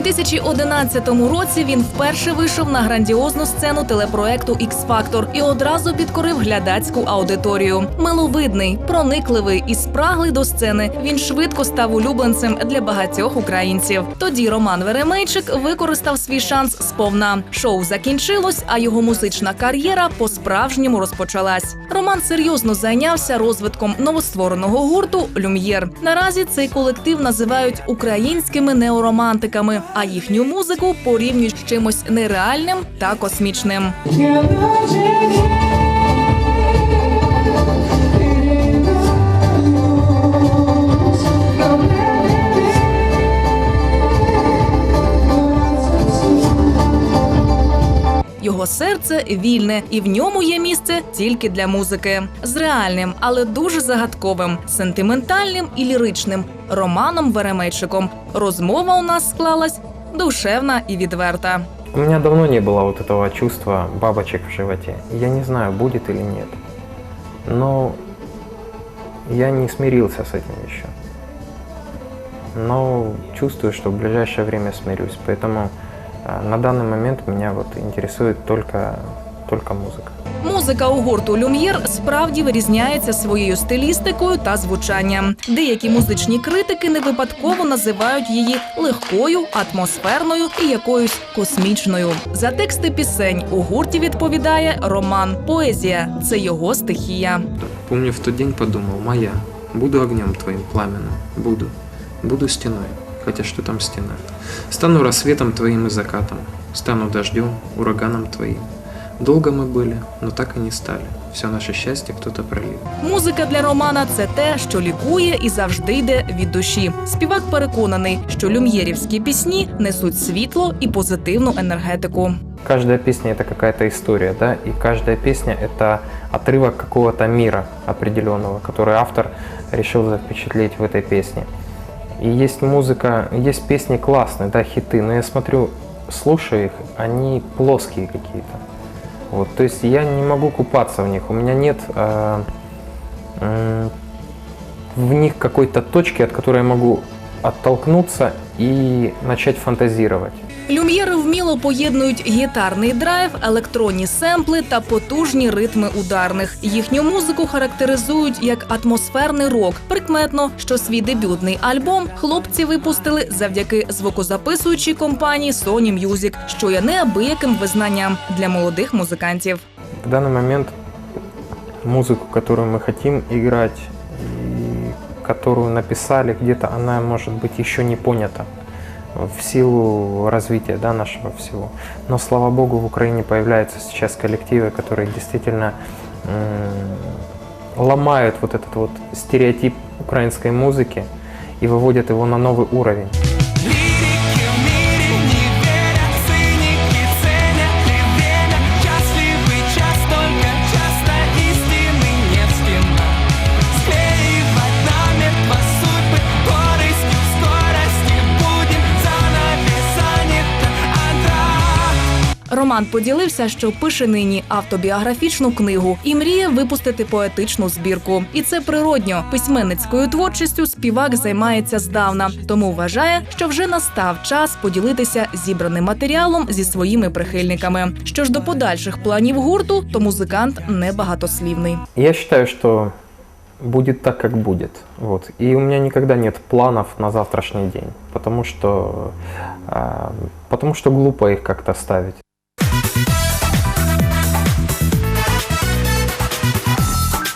2011 році він вперше вийшов на грандіозну сцену телепроекту «Ікс Фактор і одразу підкорив глядацьку аудиторію. Миловидний, проникливий і спраглий до сцени. Він швидко став улюбленцем для багатьох українців. Тоді Роман Веремейчик використав свій шанс сповна. Шоу закінчилось, а його музична кар'єра по-справжньому розпочалась. Роман серйозно зайнявся розвитком новоствореного гурту Люм'єр. Наразі цей колектив називають українськими неоромантиками, а їхню музику порівнюють з чимось нереальним та космічним. серце вільне, і в ньому є місце тільки для музики з реальним, але дуже загадковим, сентиментальним і ліричним Романом Веремейчиком. Розмова у нас склалась душевна і відверта. У меня давно не было вот этого чувства бабочек в животе. Я не знаю, будет или нет. Но я не смирился с этим еще. Но чувствую, что в ближайшее время смирюсь. Поэтому э, на данный момент меня вот интересует только, только музыка. Музика у гурту Люм'єр справді вирізняється своєю стилістикою та звучанням. Деякі музичні критики не випадково називають її легкою, атмосферною і якоюсь космічною. За тексти пісень у гурті відповідає Роман. Поезія це його стихія. Помню, в тот день подумал, моя, буду огнем твоим пламенным, буду, буду стеной, хотя что там стена. Стану рассветом твоим и закатом, стану дождем, ураганом твоим. Долго мы были, но так и не стали. Все наше счастье кто-то пролил. Музика для Романа це те, що лікує і завжди йде від душі. Співак переконаний, що люм'єрівські пісні несуть світло і позитивну енергетику. Каждая песня это какая-то история, да, и каждая песня это отрывок какого-то мира определенного, который автор решил запечатлеть в этой песне. И есть музыка, есть песни классные, да, хиты, но я смотрю, слушаю их, они плоские какие-то. Вот, то есть я не могу купаться в них, у меня нет э, м, в них какой-то точки, от которой я могу оттолкнуться и начать фантазировать. Люм'єри вміло поєднують гітарний драйв, електронні семпли та потужні ритми ударних. Їхню музику характеризують як атмосферний рок. Прикметно, що свій дебютний альбом хлопці випустили завдяки звукозаписуючій компанії Sony Music, що є неабияким визнанням для молодих музикантів. В данный момент музыку, которую мы хотим играть, и которую написали где-то, она может быть еще не понята в силу развития да, нашего всего. Но слава богу, в Украине появляются сейчас коллективы, которые действительно м, ломают вот этот вот стереотип украинской музыки и выводят его на новый уровень. Роман поділився, що пише нині автобіографічну книгу і мріє випустити поетичну збірку. І це природньо. Письменницькою творчістю співак займається здавна, тому вважає, що вже настав час поділитися зібраним матеріалом зі своїми прихильниками. Що ж до подальших планів гурту, то музикант небагатослівний. Я считаю, что будет так, как будет. Вот. И у меня никогда нет планов на завтрашний день, потому что, а, потому что глупо их как-то ставить. Bye.